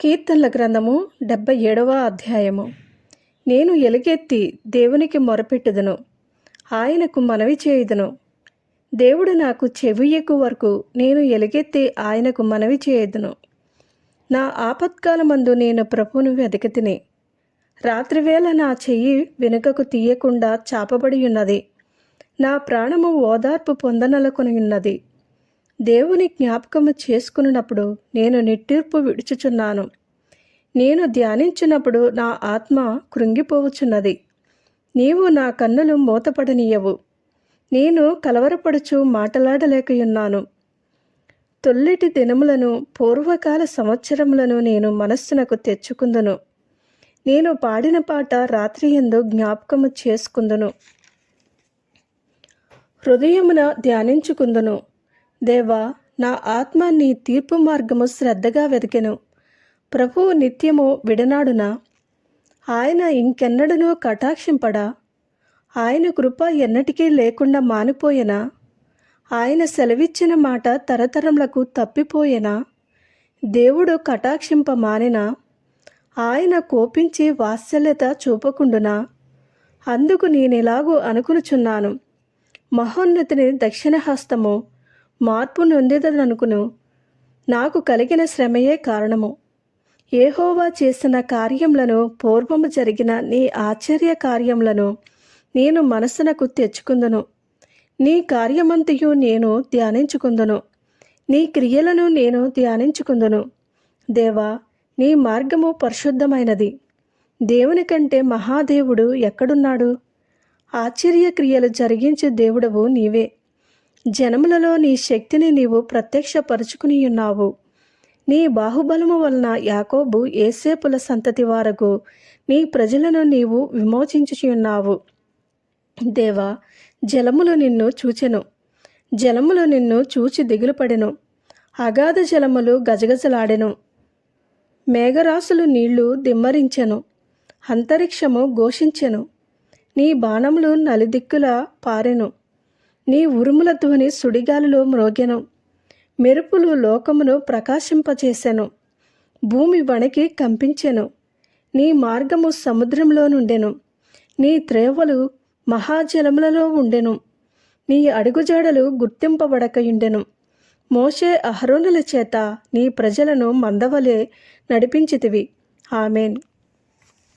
కీర్తనల గ్రంథము డెబ్బై ఏడవ అధ్యాయము. నేను ఎలుగెత్తి దేవునికి మొరపెట్టుదును. ఆయనకు మనవి చేయుదును. దేవుడు నాకు చెవి ఎక్కువ వరకు నేను ఎలుగెత్తి ఆయనకు మనవి చేయుదును. నా ఆపత్కాలమందు నేను ప్రభువును వెతికితిని రాత్రివేళ నా చెయ్యి వెనుకకు తీయకుండా చాపబడి ఉన్నది. నా ప్రాణము ఓదార్పు పొందనలకొని ఉన్నది దేవుని జ్ఞాపకము చేసుకున్నప్పుడు నేను నిట్టూర్పు విడుచుచున్నాను. నేను ధ్యానించినప్పుడు నా ఆత్మ కృంగిపోవచున్నది నీవు నా కన్నులు మూతపడనీయవు. నేను కలవరపడుచు మాటలాడలేకయున్నాను. తొల్లిటి దినములను పూర్వకాల సంవత్సరములను నేను మనస్సునకు తెచ్చుకుందును. నేను పాడిన పాట రాత్రి ఎందు జ్ఞాపకము చేసుకుందును. హృదయమున ధ్యానించుకుందును. దేవా నా ఆత్మ నీ తీర్పు మార్గము శ్రద్ధగా వెతికెను. ప్రభువు నిత్యము విడనాడునా? ఆయన ఇంకెన్నడనో కటాక్షింపడా? ఆయన కృప ఎన్నటికీ లేకుండా మానిపోయేనా? ఆయన సెలవిచ్చిన మాట తరతరములకు తప్పిపోయేనా? దేవుడు కటాక్షింప మానినా ఆయన కోపించి వాత్సల్యత చూపకుండునా? అందుకు నేనెలాగూ అనుకునుచున్నాను. మహోన్నతిని దక్షిణ మార్పు మార్పు నొందిదననుకును నాకు కలిగిన శ్రమయే కారణము. ఏహోవా చేసిన కార్యములను పూర్వము జరిగిన నీ ఆశ్చర్య కార్యములను నేను మనస్సునకు తెచ్చుకుందును. నీ కార్యమంతయు నేను ధ్యానించుకుందును. నీ క్రియలను నేను ధ్యానించుకుందును. దేవా నీ మార్గము పరిశుద్ధమైనది. దేవుని కంటే మహాదేవుడు ఎక్కడున్నాడు? ఆశ్చర్య క్రియలు జరిగించే దేవుడవు నీవే. జనములలో నీ శక్తిని నీవు ప్రత్యక్షపరుచుకుని ఉన్నావు. నీ బాహుబలము వలన యాకోబు ఏసేపుల సంతతి వరకు నీ ప్రజలను నీవు విమోచించుచున్నావు దేవా జలములు నిన్ను చూచెను. జలములు నిన్ను చూచి దిగులుపడెను. అగాధ జలములు గజగజలాడెను. మేఘరాశులు నీళ్ళు దిమ్మరించెను. అంతరిక్షము ఘోషించెను. నీ బాణములు నలుదిక్కుల పారెను. నీ ఉరుముల ధ్వని సుడిగాలిలో మ్రోగెను. మెరుపులు లోకమును ప్రకాశింపచేశాను భూమి వణికి కంపించెను. నీ మార్గము సముద్రంలో నుండెను. నీ త్రేవలు మహాజలములలో ఉండెను. నీ అడుగుజాడలు గుర్తింపబడకయుండెను. మోషే అహరోనుల చేత నీ ప్రజలను మందవలే నడిపించితివి. ఆమెన్.